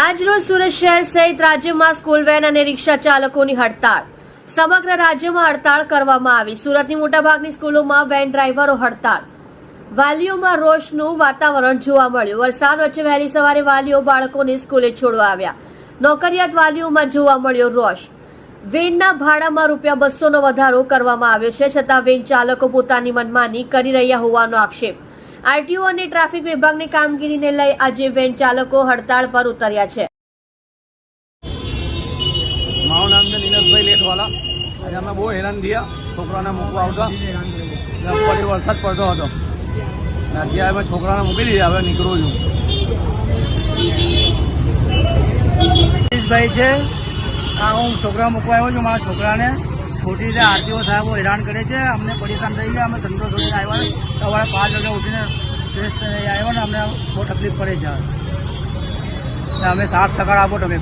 આજરોજ સુરત શહેર સહિત રાજ્યમાં સ્કૂલ વેન અને રિક્ષા ચાલકોની હડતાળ. સમગ્ર રાજ્યમાં હડતાળ કરવામાં આવી. સુરતની મોટાભાગની સ્કૂલોમાં વેન ડ્રાઈવરો હડતાળ. વાલીઓમાં રોષનું વાતાવરણ જોવા મળ્યું. વરસાદ વચ્ચે વહેલી સવારે વાલીઓ બાળકોને સ્કૂલે છોડવા આવ્યા. નોકરિયાત વાલીઓમાં જોવા મળ્યો રોષ. વેનના ભાડામાં રૂપિયા બસોનો વધારો કરવામાં આવ્યો છે, છતાં વેન ચાલકો પોતાની મનમાની કરી રહ્યા હોવાનો આક્ષેપ. આરટીઓ અને ટ્રાફિક વિભાગની કામગીરીને લઈ આજે વેન ચાલકો હડતાળ પર ઉતર્યા છે. મારું નામ છે નિલેશભાઈ લેટવાલા આજે અમે બહુ હેરાન થયા. છોકરાને મૂકવા આવતા. ફરી વરસાદ પડતો હતો. અત્યારે અમે છોકરાને મૂકી દીધા. હવે નીકળું છું. ભાઈ છે. હા હું છોકરા મૂકવા આવ્યો છું મારા છોકરાને. ખોટી રીતે આરટીઓ સાહેબો હેરાન કરે છે. અમને પરેશાન થઈ ગયા, અમે ધંધો છોડીને આવ્યા સવારે પાંચ વાગે ઉઠીને ફ્રેશ થઈ આવ્યા ને અમને બહુ તકલીફ પડે છે. અમે સાત સગાડ આપો તમે.